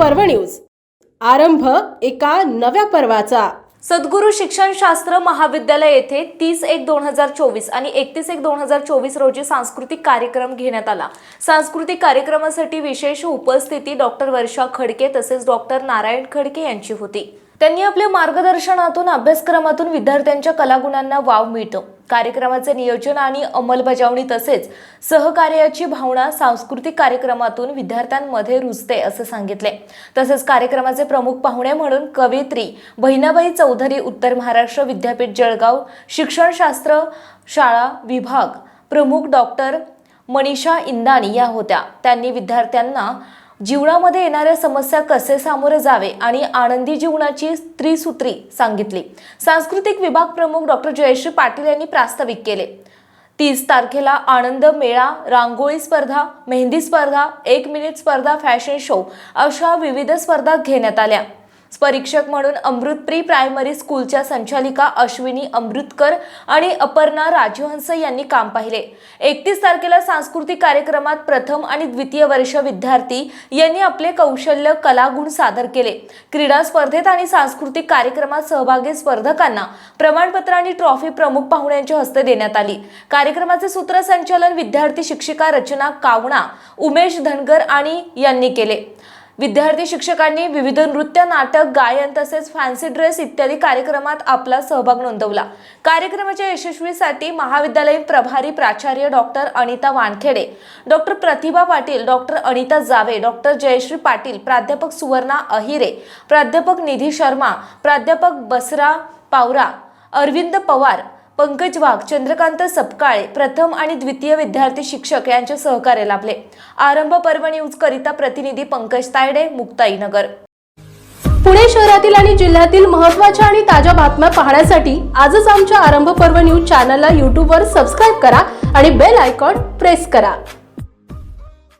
News. आरंभ एका नव्या पर्वाचा. सद्गुरू शिक्षणशास्त्र महाविद्यालय येथे तीस एक दोन हजार चोवीस आणि एकतीस एक दोन हजार चोवीस रोजी सांस्कृतिक कार्यक्रम घेण्यात आला. सांस्कृतिक कार्यक्रमासाठी विशेष उपस्थिती डॉक्टर वर्षा खडके तसेच डॉक्टर नारायण खडके यांची होती. त्यांनी आपल्या मार्गदर्शनातून अभ्यासक्रमातून विद्यार्थ्यांच्या कलागुणांना वाव मिळतो. कार्यक्रमाचे नियोजन आणि अंमलबजावणी तसेच सहकार्याची भावना सांस्कृतिक कार्यक्रमातून विद्यार्थ्यांमध्ये रुजते असे सांगितले. तसेच कार्यक्रमाचे प्रमुख पाहुणे म्हणून कवयित्री बहिणाबाई चौधरी उत्तर महाराष्ट्र विद्यापीठ जळगाव शिक्षणशास्त्र शाळा विभाग प्रमुख डॉक्टर मनीषा इंदाणी या होत्या. त्यांनी विद्यार्थ्यांना जीवनामध्ये येणाऱ्या समस्या कसे सामोरे जावे आणि आनंदी जीवनाची त्रिसूत्री सांगितली. सांस्कृतिक विभाग प्रमुख डॉक्टर जयश्री पाटील यांनी प्रास्ताविक केले. तीस तारखेला आनंद मेळा रांगोळी स्पर्धा मेहंदी स्पर्धा एक मिनिट स्पर्धा फॅशन शो अशा विविध स्पर्धा घेण्यात आल्या. परीक्षक म्हणून अमृतप्री प्रायमरी स्कूलच्या संचालिका अश्विनी अमृतकर आणि अपर्णा राजहंस यांनी काम पाहिले. एकतीस तारखेला सांस्कृतिक कार्यक्रमात प्रथम आणि द्वितीय वर्ष विद्यार्थी यांनी आपले कौशल्य कलागुण सादर केले. क्रीडा स्पर्धेत आणि सांस्कृतिक कार्यक्रमात सहभागी स्पर्धकांना प्रमाणपत्र आणि ट्रॉफी प्रमुख पाहुण्यांच्या हस्ते देण्यात आली. कार्यक्रमाचे सूत्रसंचालन विद्यार्थी शिक्षिका रचना कावणा उमेश धनगर आणि यांनी केले. विद्यार्थी शिक्षकांनी विविध नृत्य नाटक गायन तसेच फॅन्सी ड्रेस इत्यादी कार्यक्रमात आपला सहभाग नोंदवला. कार्यक्रमाच्या यशस्वीसाठी महाविद्यालयीन प्रभारी प्राचार्य doctor Anita Wankhede doctor Pratibha Patil doctor Anita Jawe doctor Jayashree Patil प्राध्यापक सुवर्णा अहिरे प्राध्यापक निधी शर्मा प्राध्यापक बसरा पावरा अरविंद पवार पंकज वाघ चंद्रकांत सपकाळे प्रथम आणि द्वितीय विद्यार्थी शिक्षक यांचे सहकार्य लाभले. आरंभ पर्व न्यूज करिता प्रतिनिधी पंकज तायडे मुक्ताईनगर. पुणे शहरातील आणि जिल्ह्यातील महत्त्वाच्या आणि ताज्या बातम्या पाहण्यासाठी आजच आमच्या आरंभ पर्व न्यूज चॅनलला यूट्यूबवर सबस्क्राईब करा आणि बेल आयकॉन प्रेस करा.